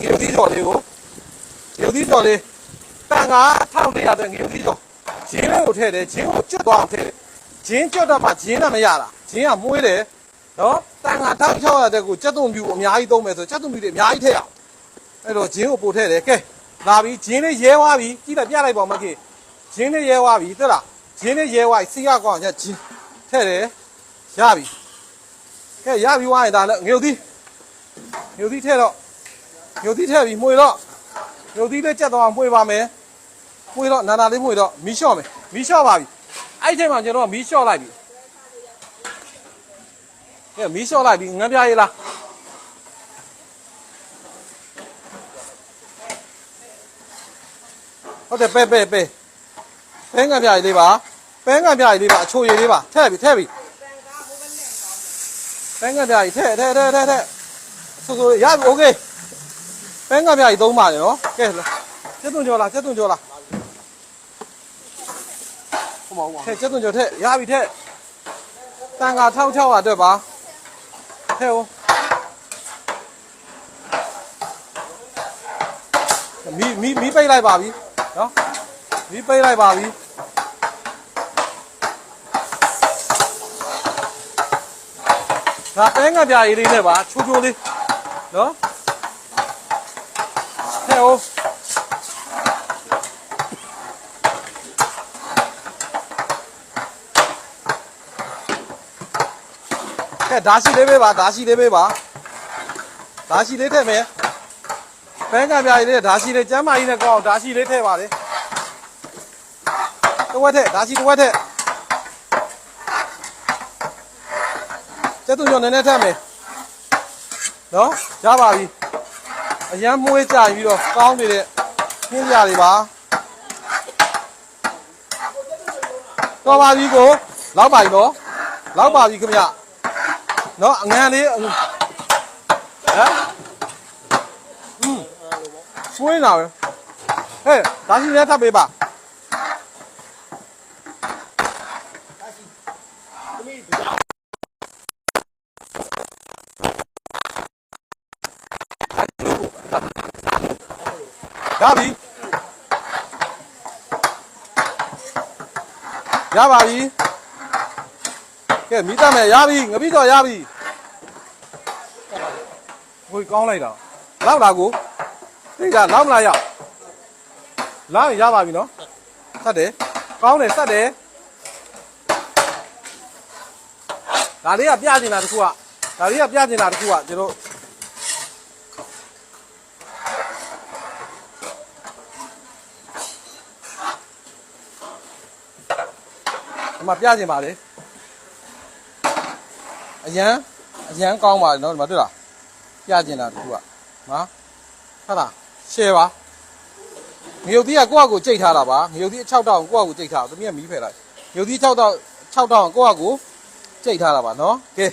ငရုတ်သီးကြော်လေးကိုငရုတ်သီးကြော်လေးတန်ကား1400တဲ့ငရုတ်သီးကြော်ဂျင်းလေးကိုထည့်တယ်ဂျင်းကိုကျွတ်သွားအောင်ထည့်တယ်ဂျင်းကျွတ်တော့မှဂျင်းနဲ့မရတာဂျင်းကမွေးတယ်နော်တန်ကား1600တဲ့ကိုစက်သွန်ပြူအများကြီးသုံးမယ်ဆိုစက်သွန်ပြူတွေအများကြီးထည့်အောင်အဲ့တော့ဂျင်းကိုပို့ထည့်တယ်ကဲလာပြီဂျင်းလေးရဲသွားပြီကြည့်လိုက်ပြလိုက်ပါဦးမခေဂျင်းလေးရဲသွားပြီသိလားဂျင်းလေးရဲသွားပြီစီရကောင်းညဂျင်းထည့်တယ်ရပြီကဲရပြီဝိုင်းဒါလည်းငရုတ်သီးညိုသီးထဲတော့ ညိုသီးထဲပြီးမှုေတော့ညိုသီးလေးကြက်တော့မှုေပါမယ်မှုေတော့နာနာလေးမှုေတော့မီးလျှော့မယ်မီးလျှော့ပါပြီအဲ့ဒီချိန်မှာကျွန်တော်ကမီးလျှော့လိုက်ပြီကဲမီးလျှော့လိုက်ပြီငန်းပြရေးလားဟုတ်တယ်ပဲပဲပဲပဲငန်းပြရေးလေးပါပဲငန်းပြရေးလေးပါအချိုရည်လေးပါထဲ့ပြီထဲ့ပြီပဲငန်းပြရေးထဲ့ထဲ့ထဲ့ထဲ့ထဲ့ ဆိုဆိုရပြီโอเค ပဲငါပြကြီးသုံးပါတယ်နော်ကဲကျက်သွန်ကျော်လားကျက်သွန်ကျော်လားဟုတ်ပါဘူးထဲကျက်သွန်ကျော်ထဲရပြီထဲတန်ခါ1600အတွက်ပါထဲဦးမီမီမီပိတ်လိုက်ပါပြီနော်မီပိတ်လိုက်ပါပြီဒါပဲငါပြကြီးလေးနဲ့ပါချိုးချိုးလေးနော်ထဲဦး ကဲဓာရှိလေးပေးပါဓာရှိလေးပေးပါဓာရှိလေးထည့်မယ်ဘဲကံပြားကြီးလေးဓာရှိလေးကျမ်းမာကြီးနဲ့ကောင်းအောင်ဓာရှိလေးထည့်ပါလေတစ်ဝက်ထည့်ဓာရှိတစ်ဝက်ထည့်ကျက်သူညောနည်းနည်းထည့်မယ်နော်ရပါပြီအရန်မွေးကြပြီးတော့ကောင်းနေတဲ့ခင်းကြတွေပါတော်ပါပြီကို လောက်ပါပြီနော်လောက်ပါပြီခင်ဗျ နော်အငန်းလေးဟမ်อืมဆွေးလာပဲဟဲ့ဒါရှိလဲထပ်ပေးပါရပြီရပါပြီ ကဲမိတတ်မယ်ရပြီငပိတော့ရပြီဟိုကောင်းလိုက်တာလောက်လာကိုသိကြလောက်မလားရောက်လောက်ရင်ရပါပြီနော်ဆက်တယ်ကောင်းတယ်ဆက်တယ်ဒါလေးကပြကျင်တာတခုကဒါလေးကပြကျင်တာတခုကကျွန်တော်ဒီမှာပြကျင်ပါလေ အရန်အရန်ကောင်းပါတယ်နော်ဒီမှာတွေ့လားပြကျင်တာတခုကနော်ဟုတ်လားရှယ်ပါငရုတ်သီးကကိုယ့်အကိုကြိတ်ထားတာပါငရုတ်သီး6တောင်ကိုယ့်အကိုကြိတ်ထားတာတမီးကမီးဖယ်လိုက်ငရုတ်သီး6တောင်6တောင်ကိုယ့်အကိုကြိတ်ထားတာပါနော်ကဲ